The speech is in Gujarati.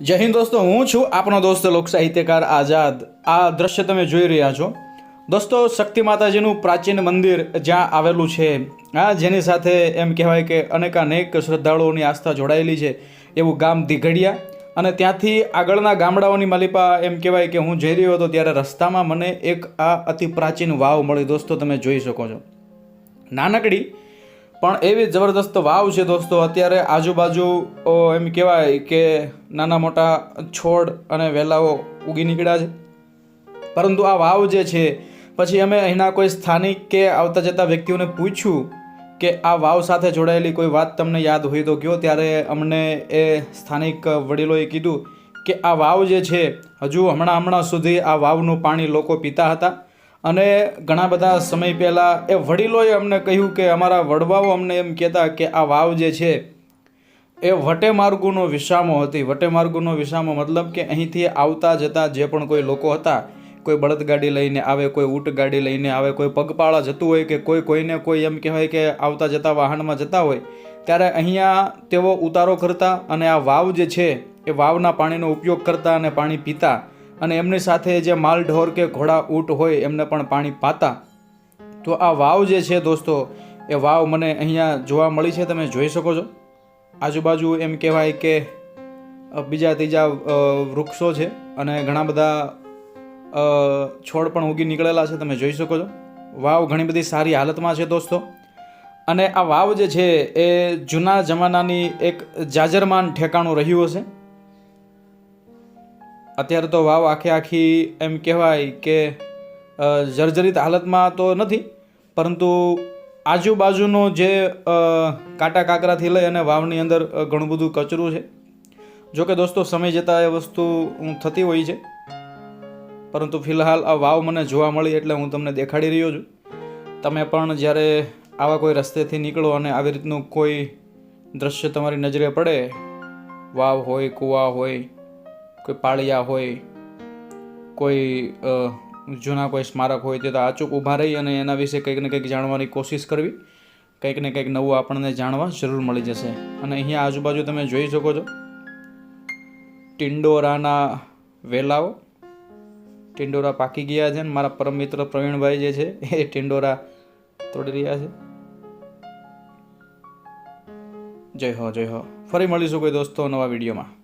જય હિન્દ દોસ્તો, હું છું આપનો દોસ્ત લોક સાહિત્યકાર આઝાદ. આ દ્રશ્ય તમે જોઈ રહ્યા છો. દોસ્તો, શક્તિ માતાજીનું પ્રાચીન મંદિર જ્યાં આવેલું છે. આ જેની સાથે એમ કહેવાય કે અનેકાનેક શ્રદ્ધાળુઓની આસ્થા જોડાયેલી છે એવું ગામ દિઘડિયા. અને ત્યાંથી આગળના ગામડાઓની માલિપા એમ કહેવાય કે હું જઈ રહ્યો હતો ત્યારે રસ્તામાં મને એક આ અતિ પ્રાચીન વાવ મળી. દોસ્તો, તમે જોઈ શકો છો. નાનકડી પણ એવી જબરદસ્ત વાવ છે દોસ્તો, અત્યારે આજુબાજુ એમ કહેવાય કે નાના મોટા છોડ અને વેલાઓ ઉગી નીકળ્યા છે. પરંતુ આ વાવ જે છે, પછી અમે અહીંના કોઈ સ્થાનિક કે આવતા જતા વ્યક્તિઓને પૂછ્યું કે આ વાવ સાથે જોડાયેલી કોઈ વાત તમને યાદ હોય તો કયો? ત્યારે અમને એ સ્થાનિક વડીલોએ કીધું કે આ વાવ જે છે, હજુ હમણાં હમણાં સુધી આ વાવનું પાણી લોકો પીતા હતા. અને ઘણા બધા સમય પહેલાં એ વડીલોએ અમને કહ્યું કે અમારા વડવાઓ અમને એમ કહેતા કે આ વાવ જે છે, એ વટેમાર્ગોનો વિસામો હતી. વટેમાર્ગોનો વિસામો મતલબ કે અહીંથી આવતા જતા જે પણ કોઈ લોકો હતા, કોઈ બળદગાડી લઈને આવે, કોઈ ઊંટ ગાડી લઈને આવે, કોઈ પગપાળા જતું હોય કે કોઈ કોઈને કોઈ એમ કહેવાય કે આવતા જતા વાહનમાં જતા હોય, ત્યારે અહીંયા તેઓ ઉતારો કરતા અને આ વાવ જે છે, એ વાવના પાણીનો ઉપયોગ કરતા અને પાણી પીતા. અને એમની સાથે જે માલ ઢોર કે ઘોડા ઊંટ હોય, એમને પણ પાણી પાતા. તો આ વાવ જે છે દોસ્તો, એ વાવ મને અહીંયા જોવા મળી છે, તમે જોઈ શકો છો. આજુબાજુ એમ કહેવાય કે બીજા ત્રીજા વૃક્ષો છે અને ઘણા બધા છોડ પણ ઉગી નીકળેલા છે, તમે જોઈ શકો છો. વાવ ઘણી બધી સારી હાલતમાં છે દોસ્તો. અને આ વાવ જે છે, એ જૂના જમાનાની એક જાજરમાન ઠેકાણું રહ્યું હશે. અત્યારે તો વાવ આખે આખી એમ કહેવાય કે જર્જરિત હાલતમાં તો નથી, પરંતુ આજુબાજુનો જે કાંટા કાંકરાથી લઈ અને વાવની અંદર ઘણું બધું કચરું છે. જોકે દોસ્તો, સમય જતાં એ વસ્તુ થતી હોય છે. પરંતુ ફિલહાલ આ વાવ મને જોવા મળી એટલે હું તમને દેખાડી રહ્યો છું. તમે પણ જ્યારે આવા કોઈ રસ્તેથી નીકળો અને આવી રીતનું કોઈ દ્રશ્ય તમારી નજરે પડે, વાવ હોય, કૂવા હોય કોઈ પાળિયા હોય, કોઈ જૂના કોઈ સ્મારક હોય તે તો આચૂક ઊભા રહી અને એના વિશે કંઈક ને કંઈક જાણવાની કોશિશ કરવી. કંઈક ને કંઈક નવું આપણને જાણવા જરૂર મળી જશે. અને અહીંયા આજુબાજુ તમે જોઈ શકો છો. ટિંડોરાના વેલાઓ. ટિંડોરા પાકી ગયા છે અને મારા પરમ મિત્ર પ્રવીણભાઈ જે છે, એ ટિંડોરા તોડી રહ્યા છે. જય હો જય હો. ફરી મળીશું કોઈ દોસ્તો નવા વિડીયોમાં.